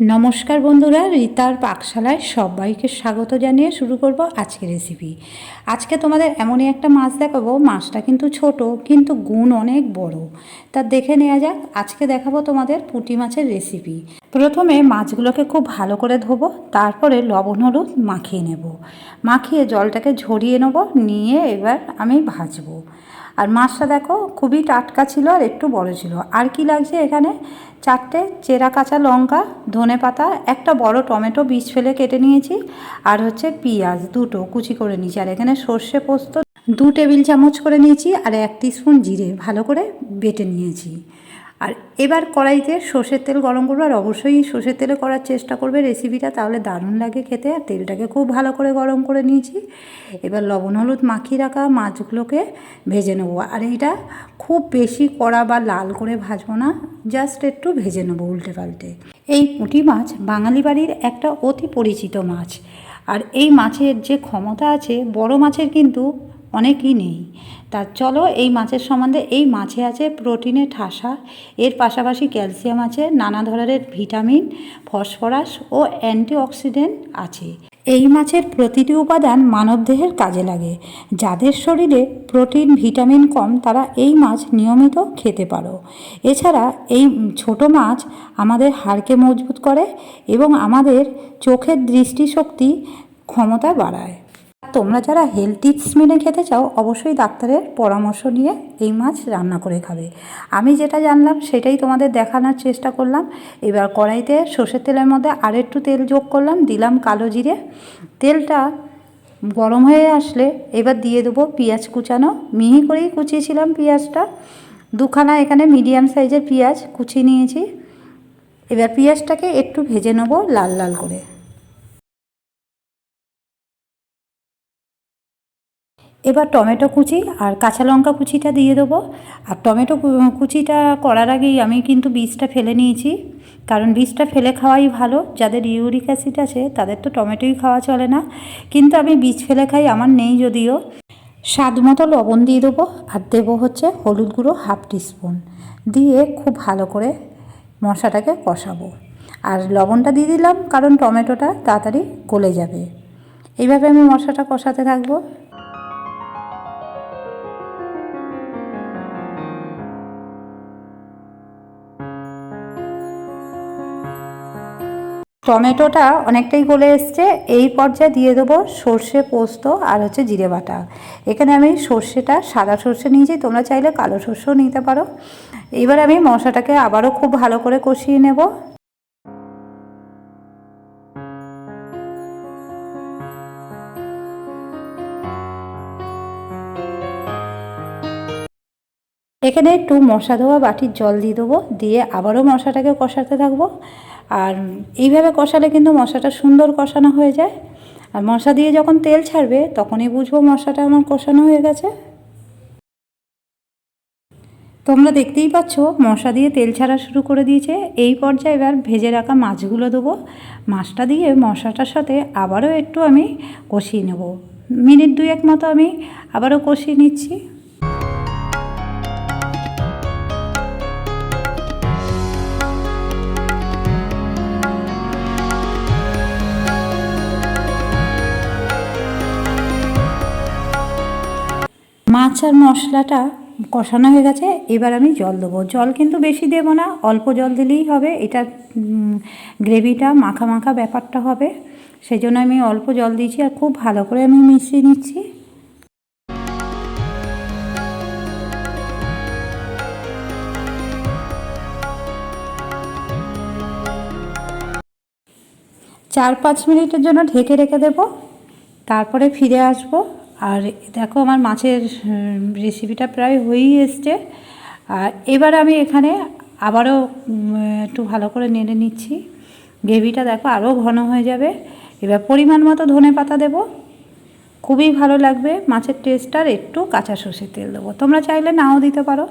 নমস্কার বন্ধুরা, রিতার পাকশালায় সবাইকে স্বাগত জানিয়ে শুরু করব আজকের রেসিপি আজকে তোমাদের এমনই একটা মাছ দেখাবো, মাছটা কিন্তু ছোট, কিন্তু গুণ অনেক বড়। তা দেখে নেওয়া যাক, আজকে দেখাবো তোমাদের পুঁটি মাছের রেসিপি প্রথমে মাছগুলোকে খুব ভালো করে ধোবো, তারপরে লবণ, হলুদ মাখিয়ে নেব। মাখিয়ে জলটাকে ঝরিয়ে নেব, নিয়ে এবার আমি ভাজবো। আর মাছটা দেখো খুবই টাটকা ছিল আর একটু বড় ছিল। আর কি লাগছে এখানে? চারটে চেরা কাঁচা লঙ্কা, ধনে পাতা, একটা বড় টমেটো, বীজ ফেলে কেটে নিয়েছি, আর হচ্ছে পেঁয়াজ দুটো কুচি করে নিয়েছি। আর এখানে সর্ষে পোস্ত দু টেবিল চামচ করে নিয়েছি, আর এক স্পুন জিরে ভালো করে বেটে নিয়েছি। আর এবার কড়াইতে সর্ষের তেল গরম করব, আর অবশ্যই সর্ষের তেলে করার চেষ্টা করবে রেসিপিটা, তাহলে দারুণ লাগে খেতে। আর তেলটাকে খুব ভালো করে গরম করে নিয়েছি। এবার লবণ হলুদ মাখিয়ে রাখা মাছগুলোকে ভেজে নেব। আর এইটা খুব বেশি কড়া বা লাল করে ভাজবো না, জাস্ট একটু ভেজে নেব উল্টে পাল্টে। এই পুঁটি মাছ বাঙালি বাড়ির একটা অতি পরিচিত মাছ। আর এই মাছের যে ক্ষমতা আছে, বড় মাছের কিন্তু অনেকই নেই। তা চলো এই মাছের সম্বন্ধে, এই মাছে আছে প্রোটিনে ঠাসা, এর পাশাপাশি ক্যালসিয়াম আছে, নানা ধরনের ভিটামিন ফসফরাস ও অ্যান্টিঅক্সিডেন্ট আছে। এই মাছের প্রতিটি উপাদান মানবদেহের কাজে লাগে। যাদের শরীরে প্রোটিন ভিটামিন কম, তারা এই মাছ নিয়মিত খেতে পারো। এছাড়া এই ছোট মাছ আমাদের হাড়কে মজবুত করে এবং আমাদের চোখের দৃষ্টিশক্তি ক্ষমতা বাড়ায়। তোমরা যারা হেলথ টিপস মেনে খেতে চাও, অবশ্যই ডাক্তারের পরামর্শ নিয়ে এই মাছ রান্না করে খাবে। আমি যেটা জানলাম, সেটাই তোমাদের দেখানোর চেষ্টা করলাম। এবার কড়াইতে সর্ষের তেলের মধ্যে আর একটু তেল যোগ করলাম, দিলাম কালো জিরে। তেলটা গরম হয়ে আসলে এবার দিয়ে দেবো পেঁয়াজ কুচানো। মিহি করেই কুচিয়েছিলাম পেঁয়াজটা। দুখানা এখানে মিডিয়াম সাইজের পেঁয়াজ কুচিয়ে নিয়েছি। এবার পেঁয়াজটাকে একটু ভেজে নেব লাল লাল করে। এবার টমেটো কুচি আর কাঁচা লঙ্কা কুচিটা দিয়ে দেবো। আর টমেটো কুচিটা করার আগেই আমি কিন্তু বীজটা ফেলে নিয়েছি। কারণ বীজটা ফেলে খাওয়াই ভালো। যাদের ইউরিক অ্যাসিড আছে, তাদের তো টমেটোই খাওয়া চলে না। কিন্তু আমি বীজ ফেলে খাই, আমার নেই যদিও। স্বাদ মতো লবণ দিয়ে দেবো আর দেবো হচ্ছে হলুদ গুঁড়ো হাফ টিস্পুন। দিয়ে খুব ভালো করে মশাটাকে কষাবো। আর লবণটা দিয়ে দিলাম, কারণ টমেটোটা তাড়াতাড়ি গলে যাবে। এইভাবে আমি মশাটা কষাতে থাকব। টমেটোটা অনেকটাই গলে এসছে। এই পর্যায়ে দিয়ে দেবো সর্ষে পোস্ত আর হচ্ছে জিরে বাটা। এখানে আমি সর্ষেটা, সাদা সর্ষে নিয়েছি, তোমরা চাইলে কালো সর্ষেও নিতে পারো। এবার আমি মশলাটাকে আবারও খুব ভালো করে কষিয়ে নেব। এখানে একটু মশা ধোয়া বাটির জল দিয়ে দেবো, দিয়ে আবারও মশাটাকে কষাতে থাকব। আর এইভাবে কষালে কিন্তু মশাটা সুন্দর কষানো হয়ে যায়। আর মশা দিয়ে যখন তেল ছাড়বে, তখনই বুঝব মশাটা আমার কষানো হয়ে গেছে। তোমরা দেখতেই পাচ্ছ, মশা দিয়ে তেল ছাড়া শুরু করে দিয়েছে। এই পর্যায়ে এবার ভেজে রাখা মাছগুলো দেবো। মাছটা দিয়ে মশাটার সাথে আবারও একটু আমি কষিয়ে নেব। মিনিট দুই এক মতো আমি আবারও কষিয়ে নিচ্ছি। মাছ আর মশলাটা কষানো হয়ে গেছে, এবার আমি জল দেবো। জল কিন্তু বেশি দেব না, অল্প জল দিলেই হবে। এটা গ্রেভিটা মাখা মাখা ব্যাপারটা হবে। সেই জন্য আমি অল্প জল দিয়েছি আর খুব ভালো করে আমি মিশিয়ে নিচ্ছি। চার পাঁচ মিনিটের জন্য ঢেকে রেখে দেবো। তারপরে ফিরে আসব। আর দেখো আমার মাছের রেসিপিটা প্রায় হয়েই এসছে। আর এবার আমি এখানে আবারও একটু ভালো করে নেড়ে নিচ্ছি। গ্রেভিটা দেখো আরও ঘন হয়ে যাবে। এবার পরিমাণ মতো ধনে পাতা দেবো। খুবই ভালো লাগবে মাছের টেস্টটার একটু কাঁচা সর্ষের তেল দেবো। তোমরা চাইলে নাও দিতে পারো।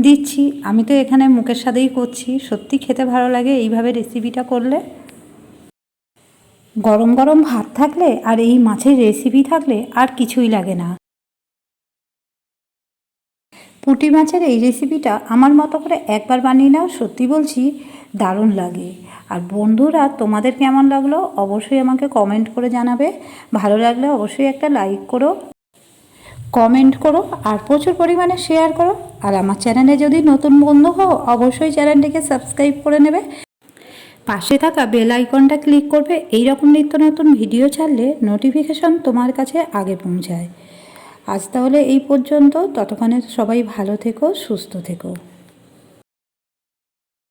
দিচ্ছি। আমি তো এখানে মুখের সাথেই করছি। সত্যি খেতে ভালো লাগে এইভাবে রেসিপিটা করলে। গরম গরম ভাত থাকলে আর এই মাছের রেসিপি থাকলে আর কিছুই লাগে না। পুঁটি মাছের এই রেসিপিটা আমার মতো করে একবার বানিয়ে নাও, সত্যি বলছি দারুণ লাগে। আর বন্ধুরা, তোমাদের কেমন লাগল অবশ্যই আমাকে কমেন্ট করে জানাবে। ভালো লাগলে অবশ্যই একটা লাইক করো কমেন্ট করো, আর প্রচুর পরিমাণে শেয়ার করো। আর আমার চ্যানেলে যদি নতুন বন্ধু হও, অবশ্যই চ্যানেলটিকে সাবস্ক্রাইব করে নেবে। পাশে থাকা বেল আইকনটা ক্লিক করবে। এই রকম নিত্য নতুন ভিডিও ছাড়লে নোটিফিকেশন তোমার কাছে আগে পৌঁছায়। আজ তাহলে এই পর্যন্ত। ততক্ষণে সবাই ভালো থেকো, সুস্থ থেকো।